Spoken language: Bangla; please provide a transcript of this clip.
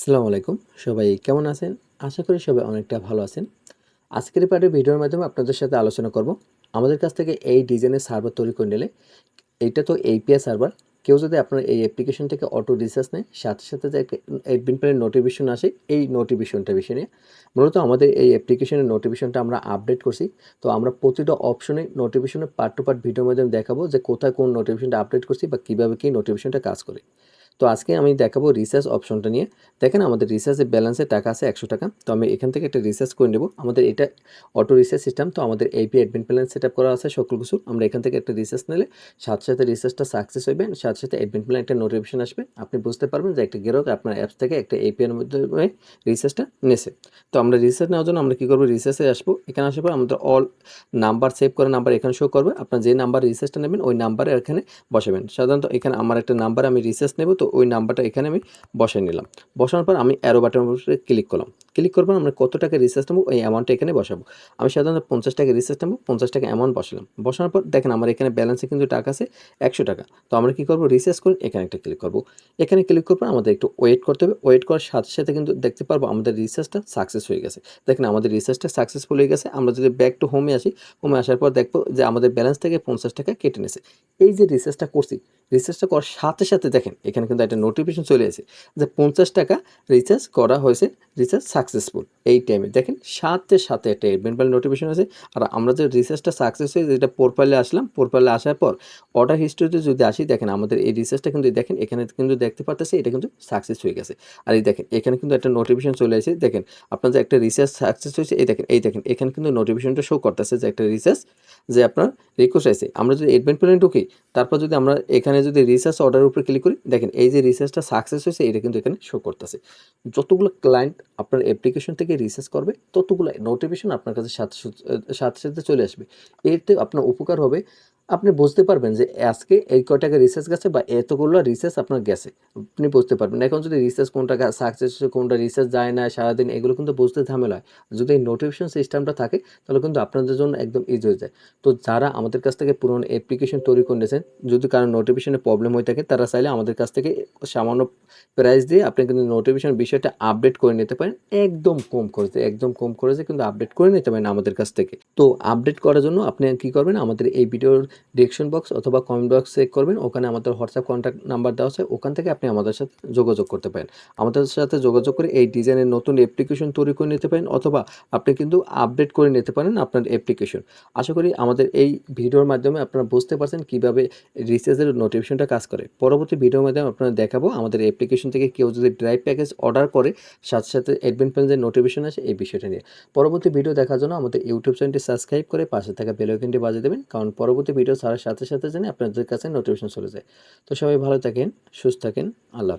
আসসালামু আলাইকুম। সবাই কেমন আছেন? আশা করি সবাই অনেকটা ভালো আছেন। আজকের পার্টে ভিডিওর মাধ্যমে আপনাদের সাথে আলোচনা করব। আমাদের কাছ থেকে এই ডিজাইনের সার্ভার তৈরি করে নিলে এইটা তো এপিআই সার্ভার কেউ যদি আপনার এই অ্যাপ্লিকেশন থেকে অটো রিসার্চ নেয়, সাথে সাথে যে অ্যাডমিন প্যানের নোটিফিকেশন আসে, এই নোটিফিকেশনটা বিষয় নিয়ে। মূলত আমাদের এই অ্যাপ্লিকেশনের নোটিফিকেশনটা আমরা আপডেট করছি। তো আমরা প্রতিটা অপশনে নোটিফিকেশনে পার্ট টু পার্ট ভিডিওর মাধ্যমে দেখাবো যে কোথায় কোন নোটিফিকেশনটা আপডেট করছি বা কীভাবে কী নোটিফিকেশনটা কাজ করে। তো আজকে আমি দেখাবো রিসার্চ অপশনটা নিয়ে। দেখেন আমাদের রিসার্চের ব্যালেন্সে টাকা আছে একশো টাকা। তো আমি এখান থেকে একটা রিসার্চ করে নেব। আমাদের এটা অটো রিসার্চ সিস্টেম তো আমাদের AP admin plan set up করা আছে সকল কিছু। আমরা এখান থেকে একটা রিসার্চ নিলে সাথে সাথে রিসার্চটা সাকসেস হবে সাথে সাথে অ্যাডমিন প্ল্যান একটা নোটিফিকেশন আসবে। আপনি বুঝতে পারবেন যে একটা গ্রাহক আপনার অ্যাপস থেকে একটা এপি এর মধ্যে রিসার্চটা নেছে তো আমরা রিসার্চ নেওয়ার জন্য আমরা কী করব? রিসার্চে আসব। এখানে আসার পর আমাদের অল নাম্বার সেভ করা নাম্বার এখানে শো করবে। আপনার যে নাম্বার রিসার্চটা নেবেন, ওই নাম্বারে এখানে বসাবেন। সাধারণত এখানে আমার একটা নাম্বার আমি রিসার্চ নেব, তো ওই নাম্বারটা এখানে আমি বসাই নিলাম। বসানোর পর আমি অ্যারো বাটনের ক্লিক করলাম। ক্লিক করব আমরা কত টাকা রিসার্চ নেব? ওই অ্যামাউন্টটা এখানে বসাবো। আমি সাধারণত পঞ্চাশ টাকা রিসার্চ নেব, পঞ্চাশ টাকা অ্যামাউন্ট বসালাম। বসানোর পর দেখেন আমার এখানে ব্যালেন্সে কিন্তু টাকা আছে, একশো টাকা। তো আমরা কী করব? রিসার্চ করে এখানে একটা ক্লিক করব। এখানে ক্লিক করব আমাদের একটু ওয়েট করতে হবে। ওয়েট করার সাথে সাথে কিন্তু দেখতে পারব আমাদের রিসার্চটা সাকসেস হয়ে গেছে। দেখেন আমাদের রিসার্চটা সাকসেসফুল হয়ে গেছে। আমরা যদি ব্যাক টু হোমে আসি হোমে আসার পর দেখব যে আমাদের ব্যালেন্স থেকে পঞ্চাশ টাকা কেটে নিয়েছে। এই যে রিসার্চটা করছি রিসার্চটা করার সাথে সাথে দেখেন, এখানে কিন্তু একটা নোটিফিকেশন চলে এসেছে যে পঞ্চাশ টাকা রিচার্জ করা হয়েছে রিচার্জ সাকসেসফুল এই টাইমে দেখেন, সাথে সাথে একটা পাইলে নোটিফিকেশন আছে আর আমরা যে রিচার্জটা সাকসেস হয়ে যেটা পোরপালে আসলাম পোরপালে আসার পর অর্ডার হিস্ট্রিতে যদি আসি, দেখেন আমাদের এই রিচার্জটা কিন্তু, দেখেন, এখানে কিন্তু দেখতে পারতেছে, এটা কিন্তু সাকসেস হয়ে গেছে। আর এই দেখেন, এখানে কিন্তু একটা নোটিফিকেশন চলে এসেছে দেখেন, আপনার যে একটা রিচার্জ সাকসেস হয়েছে, এই দেখেন এই দেখেন, এখানে কিন্তু নোটিফিকেশনটা শো করতেছে যে একটা রিচার্জ যে আপনার রিকোয়েস্ট আছে আমরা যদি এডমিন প্ল্যানে ঢুকি, তারপর যদি আমরা এখানে যদি রিসার্চ অর্ডার উপরে ক্লিক করি, দেখেন এই যে রিসার্চটা সাকসেস হয়েছে, এটা কিন্তু এখানে শো করতেছে। যতগুলো ক্লায়েন্ট আপনার অ্যাপ্লিকেশন থেকে রিসার্চ করবে, ততগুলো নোটিফিকেশন আপনার কাছে সাথে সাথে সাথে চলে আসবে। এতে আপনার উপকার হবে আপনি বুঝতে পারবেন যে আজকে এই কয় টাকা রিসার্চ গেছে বা এতগুলো রিসার্চ আপনার গেছে। আপনি বুঝতে পারবেন। এখন যদি রিসার্চ কোনটা সাকসেস কোনটা রিসার্চ যায় না, সারাদিন এগুলো কিন্তু বুঝতে ঝামেলা হয়। যদি এই নোটিফিকেশন সিস্টেমটা থাকে, তাহলে কিন্তু আপনাদের জন্য একদম ইজি হয়ে যায়। তো যারা আমাদের কাছ থেকে পুরনো অ্যাপ্লিকেশন তৈরি করে নিয়েছেন যদি কারও নোটিফিকেশনে প্রবলেম হয়ে থাকে, তারা চাইলে আমাদের কাছ থেকে সামান্য প্রাইস দিয়ে আপনি কিন্তু নোটিফিকেশন বিষয়টা আপডেট করে নিতে পারেন। একদম কম খরচে, একদম কম খরচে কিন্তু আপডেট করে নিতে পারেন আমাদের কাছ থেকে। তো আপডেট করার জন্য আপনি কী করবেন? আমাদের এই ভিডিওর ডিরেকশন বক্স অথবা কমেন্ট বক্স চেক করবেন। ওখানে আমাদের হোয়াটসঅ্যাপ কন্ট্যাক্ট নাম্বার দেওয়া আছে। ওখান থেকে আপনি আমাদের সাথে যোগাযোগ করতে পারেন। আমাদের সাথে যোগাযোগ করে এই ডিজাইনের নতুন অ্যাপ্লিকেশন তৈরি করে নিতে পারেন অথবা আপনি কিন্তু আপডেট করে নিতে পারেন আপনার অ্যাপ্লিকেশন আশা করি আমাদের এই ভিডিওর মাধ্যমে আপনারা বুঝতে পারছেন কীভাবে রিচার্জের নোটিফিকেশনটা কাজ করে। পরবর্তী ভিডিওর মাধ্যমে আপনারা দেখাবো আমাদের অ্যাপ্লিকেশন থেকে কেউ যদি ড্রাইভ প্যাকেজ অর্ডার করে, সাথে সাথে অ্যাডমিন প্যানেজের নোটিফিকেশন আসে এই বিষয়টা নিয়ে। পরবর্তী ভিডিও দেখার জন্য আমাদের ইউটিউব চ্যানেলটি সাবস্ক্রাইব করে পাশে থাকা বেল আইকনটি বাজিয়ে দেবেন। কারণ পরবর্তী ভিডিও ছাড়ার সাথে সাথে জানি আপনাদের কাছে নোটিফিকেশন চলে যায়। তো সবাই ভালো থাকেন, সুস্থ থাকেন, আল্লাহ হাফিজ।